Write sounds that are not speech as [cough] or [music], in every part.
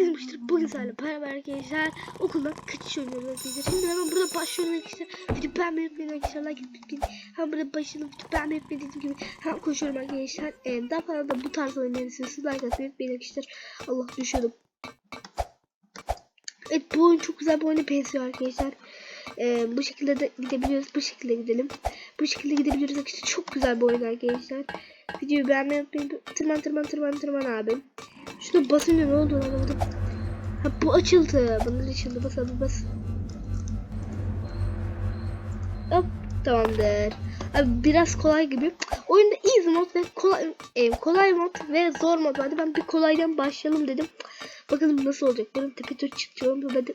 Herkese. Bugün sizlerle beraber arkadaşlar okuldan kaçış oynuyoruz arkadaşlar. Şimdi hemen burada başlıyorum arkadaşlar. Video beğenmeyi unutmayın arkadaşlar. Like unutmayın. Hem burada başlayalım. Video beğenmeyi unutmayın gibi. Hem koşuyorum arkadaşlar. Ee, daha fazla da bu tarz oyunları istiyorsanız like atmayı unutmayın arkadaşlar. Allah düşüyordum. Evet bu oyun çok güzel bir oyuna benziyor arkadaşlar. Ee, bu şekilde de gidebiliyoruz. Bu şekilde gidelim. Bu şekilde gidebiliyoruz arkadaşlar. Çok güzel bir oyun arkadaşlar. Videoyu beğenmeyi unutmayın. Tırman tırman tırman tırman abi. Şuna basınca ne oldu anlamadım. Ha bu açıldı. Bunlar açıldı. Bas abi bas. Hop tamamdır. Abi biraz kolay gibi. Oyunda easy mod ve kolay e, kolay mod ve zor mod vardı. Ben bir kolaydan başlayalım dedim. Bakalım nasıl olacak. Benim tepe tur çıkıyorum. Bu benim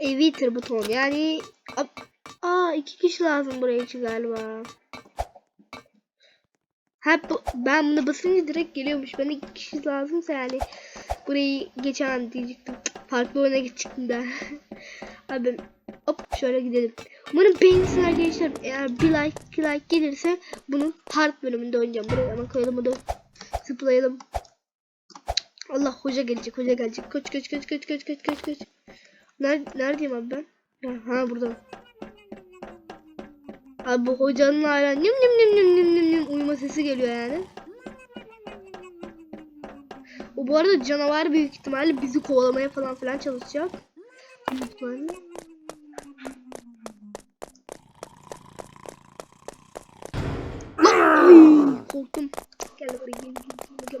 Eviter buton. Yani aa iki kişi lazım buraya için galiba. Ha bu, ben bunu basınca direkt geliyormuş. Bana iki kişi lazımsa yani burayı geçemem diyecektim. Farklı oyuna geçecektim de. [laughs] Abi hop şöyle gidelim. Umarım beğenirsiniz arkadaşlar. Eğer bir like, iki like gelirse bunun hard bölümünde oynayacağım. Buraya hemen koyalım bunu. Zıplayalım. Allah hoca gelecek, hoca gelecek. Koş koş koş koş koş koş koş koş. Nerede, neredeyim abi ben? Ha, ha burada. Abi bu hocanın hala nim nim nim nim nim nim nim uyuma sesi geliyor yani. O bu arada canavar büyük ihtimalle bizi kovalamaya falan filan çalışacak. Büyük korktum. Gel buraya gel gel gel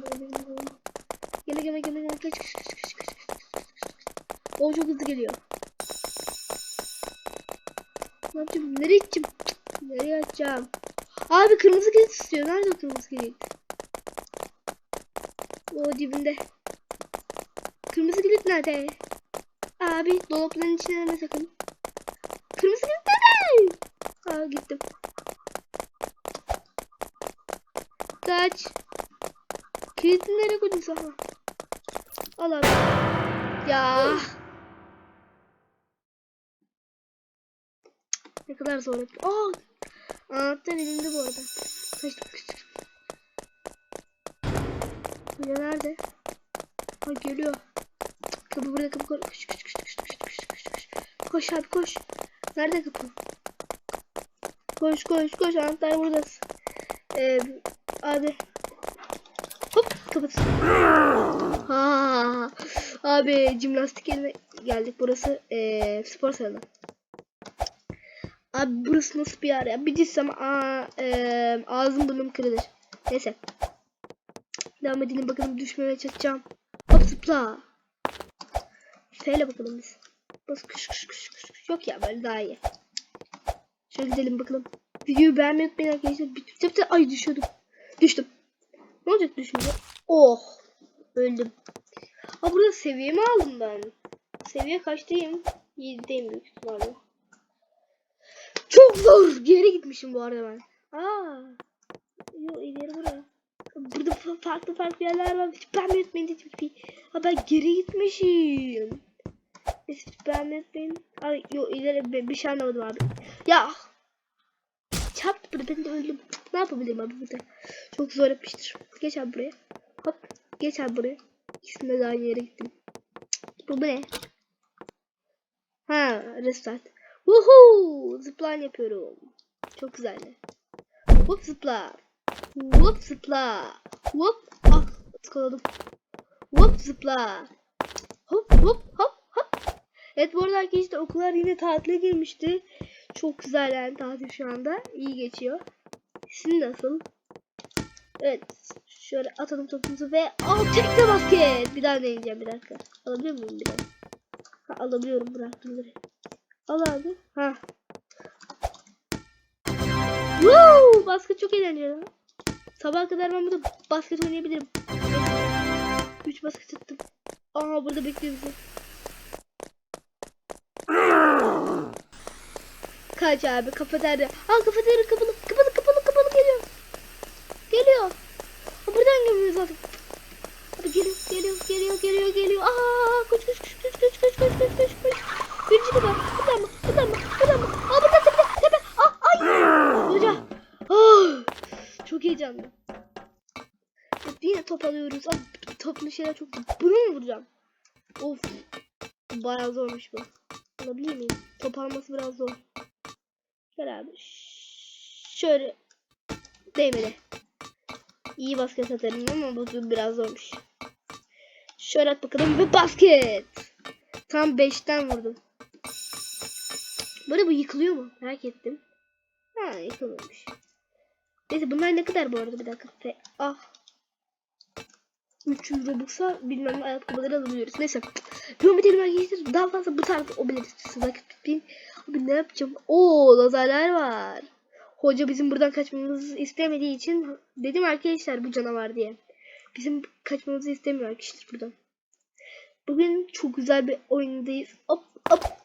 gel gel gel gel kaç kaç kaç kaç kaç O çok hızlı geliyor. Ne yapacağım? Nereye gideceğim? Nereye açacağım? Abi kırmızı kilit istiyor. Nerede kırmızı kilit? O dibinde. Kırmızı kilit nerede? Abi dolapların içine nerede sakın? Kırmızı kilit nerede? Aa gittim. Kaç. Kilidi nereye koydun sana? Al abi. Ya. Ne kadar zor yaptı. Aa! Anahtar elimde bu arada. Kaçtım küçük. Hoca nerede? Ha geliyor. Kapı buraya kapı koş. Koş koş koş koş koş koş koş koş. Koş abi koş. Nerede kapı? Koş koş koş anahtar buradasın. Ee, abi. Hop kapat. Ha. Abi jimnastik eline geldik. Burası ee, spor salonu. Abi burası nasıl bir yer ya? Bir dizsem aa, e, ağzım burnum kırılır. Neyse. Devam edelim bakalım düşmemeye çalışacağım. Hop zıpla. Feyle bakalım biz. Bas kış kış kış kış. Yok ya böyle daha iyi. Şöyle gidelim bakalım. Videoyu beğenmeyi unutmayın arkadaşlar. Bitti bitti. Ay düşüyordum. Düştüm. Ne olacak düşünce? Oh. Öldüm. Aa burada seviye mi aldım ben? Seviye kaçtayım? 7'deyim büyük ihtimalle. Zor. Geri gitmişim bu arada ben. Aa. Yo ileri buraya. Burada fa- farklı farklı yerler var. Hiç ben etmeyin dedim. Ha ben geri gitmişim. Hiç ben etmeyin. Ay yo ileri bir, bir şey anlamadım abi. Ya. Çarptı burada ben de öldüm. Ne yapabilirim abi burada? Çok zor yapmıştır. Geç abi buraya. Hop. Geç abi buraya. İkisinde de aynı yere gittim. Bu ne? Ha restart. Woohoo! Zipline yapıyorum. Çok güzel. Hop zıpla. Hop zıpla. Hop. Ah ıskaladım. Hop zıpla. Hop hop hop hop. Evet bu arada arkadaşlar okullar yine tatile girmişti. Çok güzel yani tatil şu anda. İyi geçiyor. Sizin nasıl? Evet. Şöyle atalım topumuzu ve al tekte basket. Bir daha deneyeceğim bir dakika. Alabiliyor muyum bir daha? Ha, alabiliyorum bıraktım buraya. Al abi. Ha. Woo! Basket çok eğlenceli. Sabah kadar ben burada basket oynayabilirim. 3 basket attım. Aa burada bekliyor bizi. Kaç abi kafeterya. Aa kafeterya kapalı. Kapalı kapalı kapalı geliyor. Geliyor. Aa, buradan gelmiyor zaten. Abi geliyor geliyor geliyor geliyor geliyor. Aa koş koş koş koş koş koş koş koş koş. Birinci kapı. Buradan mı? Buradan mı? Buradan mı? Aa buradan tepe tepe. Aa ay. Hoca. Ah, çok heyecanlı. Yine top alıyoruz. Aa, toplu şeyler çok Bunu mu vuracağım? Of. Bayağı zormuş bu. Alabilir miyim? Top alması biraz zor. Gel abi. Şöyle. Değmedi. İyi basket atarım ama bu biraz zormuş. Şöyle at bakalım ve basket. Tam 5'ten vurdum. Arada bu yıkılıyor mu? Merak ettim. Ha yıkılıyormuş. Neyse bunlar ne kadar bu arada bir dakika. Fe ah. 300 Robux'a bilmem ne ayakkabıları alıyoruz. Neyse. Devam edelim arkadaşlar. Daha fazla bu tarz o vakit tutayım. Abi ne yapacağım? Oo lazerler var. Hoca bizim buradan kaçmamızı istemediği için dedim arkadaşlar bu canavar diye. Bizim kaçmamızı istemiyor arkadaşlar buradan. Bugün çok güzel bir oyundayız. Hop hop.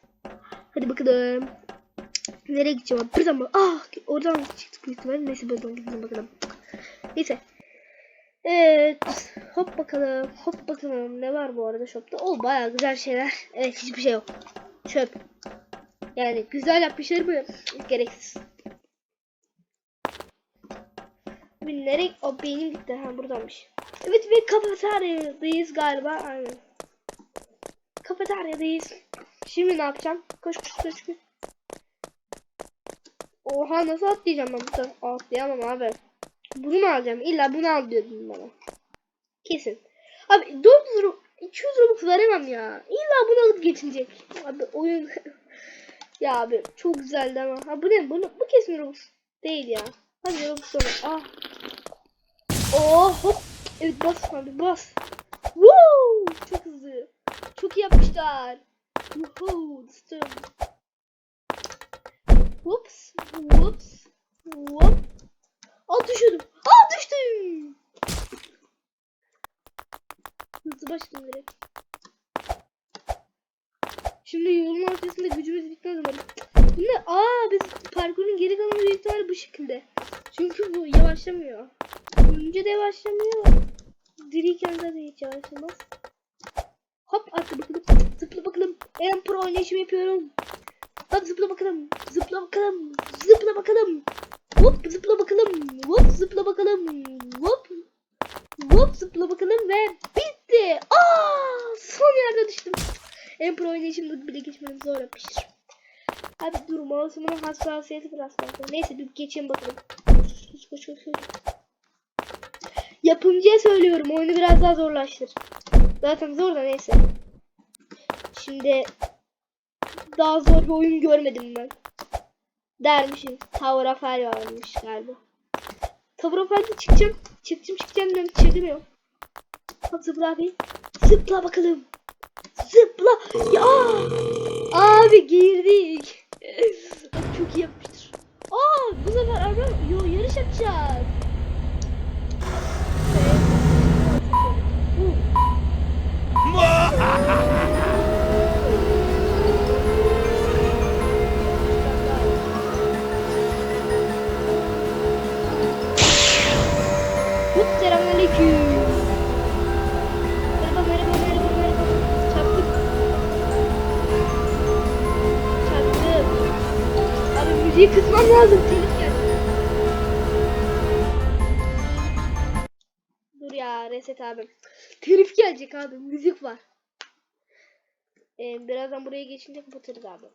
Hadi bakalım. Nereye gideceğim? abi? Buradan mı? Ah oradan çıktık büyük ihtimalle. Neyse buradan gidelim bakalım. Neyse. Evet. Hop bakalım. Hop bakalım. Ne var bu arada shopta? O bayağı güzel şeyler. Evet hiçbir şey yok. Çöp. Yani güzel yapmışlar mı? Gereksiz. Bir nereye? O beynim gitti. Ha buradanmış. Evet ve kafeteryadayız galiba. Aynen. Kafeteryadayız. Şimdi ne yapacağım? Koş koş koş koş. Oha nasıl atlayacağım ben buradan? Atlayamam abi. Bunu mu alacağım? İlla bunu al diyordun bana. Kesin. Abi 400 Ro 200 Robux veremem ya. İlla bunu alıp geçinecek. Abi oyun [laughs] ya abi çok güzeldi ama. Ha bu ne? Bunu bu kesin Robux değil ya. Hadi Robux sonra. Ah. Oh. Evet bas abi bas. Woo! Çok hızlı. Çok iyi yapmışlar. Woohoo! Dostum. Whoops. Whoops. Whoop. Aa düşüyordum. Aa düştüm. Hızlı başladım direkt. Şimdi yolun ortasında gücümüz bitmez umarım. Ne? Aa biz parkurun geri kalanı büyük ihtimalle bu şekilde. Çünkü bu yavaşlamıyor. Önce de yavaşlamıyor. Diriyken zaten hiç yavaşlamaz. Hop atla bakalım. Zıpla bakalım. En pro oynayışımı yapıyorum. Hop zıpla bakalım. Zıpla bakalım. Zıpla bakalım. Hop zıpla bakalım. Hop zıpla bakalım. Hop. Hop zıpla bakalım ve bitti. Aa son yerde düştüm. En pro oynayışımda bile geçmedim zor yapmıştır. Hadi dur mouse'umun hassasiyeti biraz fazla. Neyse bir geçeyim bakalım. Koş koş koş. Yapımcıya söylüyorum oyunu biraz daha zorlaştır. Zaten zor da neyse. Şimdi daha zor bir oyun görmedim ben. Dermişim. Tower of Hell varmış galiba. Tower of Hell'de çıkacağım. Çıkacağım çıkacağım dedim. Çıkamıyorum. Zıpla abi. Zıpla bakalım. Zıpla. Ya. Abi girdik. [laughs] Çok iyi yapmıştır. Aa bu sefer araba yo yarış yapacağız. [laughs] [laughs] Hop selamünaleyküm. Merhaba merhaba merhaba merhaba. Çarptık. Çarptım. Abi müziği kısmam lazım. Telif geldi. Dur ya reset abi. Telif gelecek abi. Müzik var. Ee, birazdan buraya geçince kapatırız abi.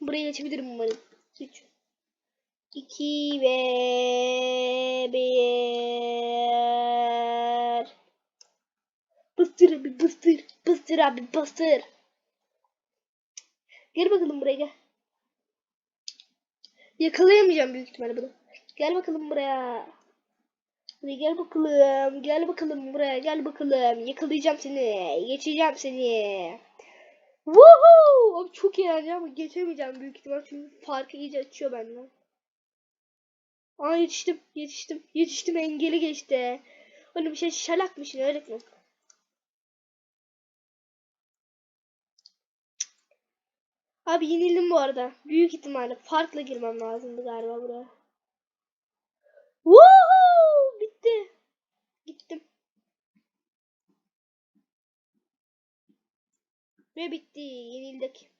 Buraya geçebilirim umarım. 3 2 ve 1 Bastır abi bastır. Bastır abi bastır. Gel bakalım buraya gel. Yakalayamayacağım büyük ihtimalle bunu. Gel bakalım buraya. Buraya gel bakalım. Gel bakalım buraya. Gel bakalım. Yakalayacağım seni. Geçeceğim seni. Woohoo! Abi çok eğlenceli ama geçemeyeceğim büyük ihtimal çünkü farkı iyice açıyor benden. Aa yetiştim, yetiştim, yetiştim engeli geçti. Öyle bir şey şalakmış ne öğretmen. Abi yenildim bu arada. Büyük ihtimalle farkla girmem lazımdı galiba buraya. Woohoo! Ve bitti. Yenildik.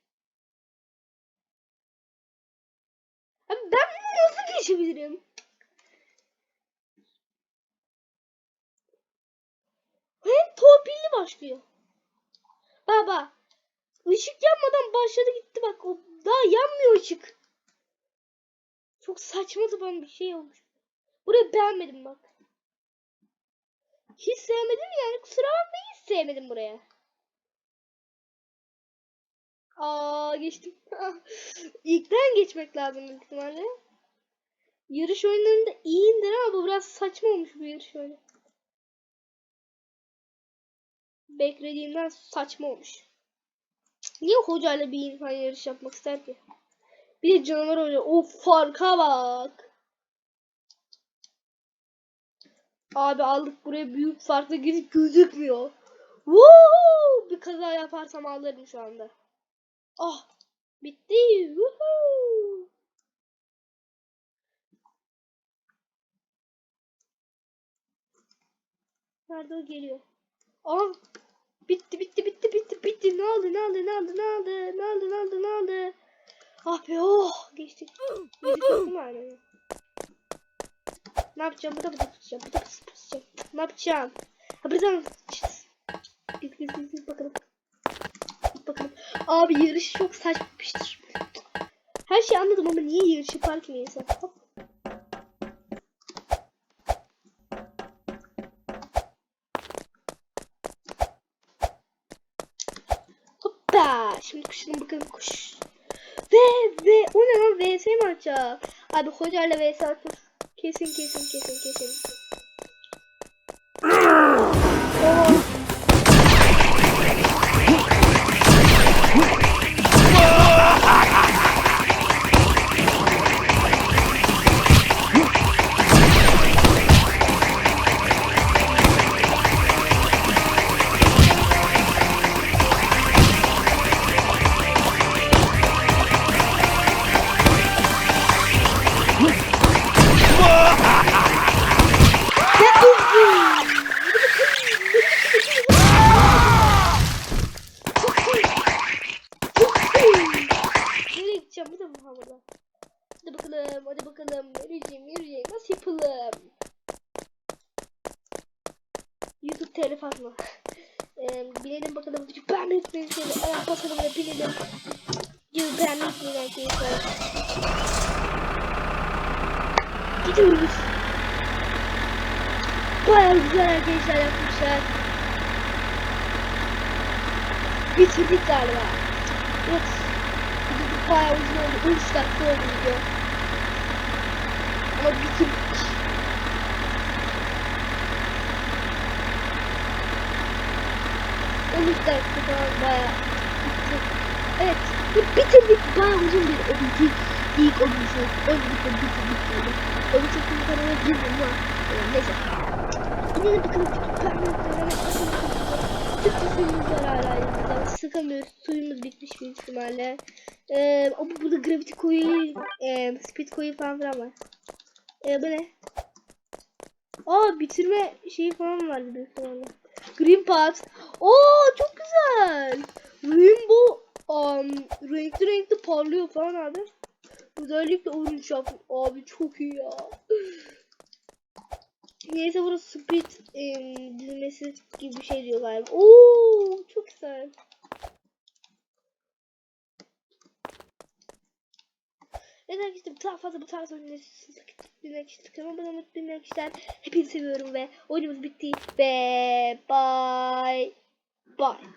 Abi ben bunu nasıl geçebilirim? Hem torpilli başlıyor. Baba. Işık yanmadan başladı gitti bak. O daha yanmıyor ışık. Çok saçma sapan bir şey olmuş. Burayı beğenmedim bak. Hiç sevmedim yani kusura bakmayın hiç sevmedim buraya. Aa geçtim. [laughs] İlkten geçmek lazım büyük ihtimalle. Yarış oyunlarında iyiyimdir ama bu biraz saçma olmuş bu yarış oyunu. Beklediğimden saçma olmuş. Niye hocayla bir insan yarış yapmak ister ki? Bir de canavar hoca. Of farka bak. Abi aldık buraya büyük farklı gidip gözükmüyor. Woo! Bir kaza yaparsam alırım şu anda. Ah bitti. Woohoo! Nerede o geliyor? Ah bitti bitti bitti bitti bitti. Ne oldu ne oldu ne oldu ne oldu ne oldu ne oldu ne oldu? Ah be oh geçtik. Müzik yok mu hala? Ne yapacağım? Bu da bu da tutacağım. Bu da tutacağım. Ne yapacağım? Ha buradan. Git git git git bakalım. Git bakalım. Abi yarış çok saçmıştır. Her şeyi anladım ama niye yarış yapar ki insan? Hop. Hoppa. Şimdi kuşun bakalım kuş. Ve ve o ne lan VS mi açacak? Abi hocayla VS atmış. Kesin kesin kesin kesin. [laughs] Oo. Telif atma. Ee, binelim bakalım. Ben unutmayın şöyle. Ayak basalım ve binelim. YouTube ben unutmayın arkadaşlar. Gidiyoruz. Bayağı güzel arkadaşlar yapmışlar. Bitirdik galiba. Evet. Bayağı uzun oldu. 13 dakika oldu video. Ama bitirdik. Dakika falan bayağı. Evet. Bitirdik. Bayağı uzun bir obiti. İlk obisi. Obiti obiti bitirdik. Obiti çok kanala girdim ama. Neyse. Yine de bakalım permanentlerine Türkçe suyumuz var hala yanımızda. Sıkamıyoruz. Suyumuz bitmiş büyük ihtimalle. Ee, ama burada gravity coil, e, speed coil falan filan var. Ee, bu ne? Aa bitirme şeyi falan vardı büyük ihtimalle. Green Path. Oo çok güzel. Rainbow um, renkli renkli parlıyor falan abi. Özellikle orange yaptım. Abi çok iyi ya. Neyse burası speed em, dizilmesi gibi bir şey diyor galiba. Oo çok güzel. Evet arkadaşlar daha fazla bu tarz oyunları dinlemek istedim. Kanalıma abone olmayı dinlemek ister. Hepinizi seviyorum ve oyunumuz bitti. Ve bye. Bye.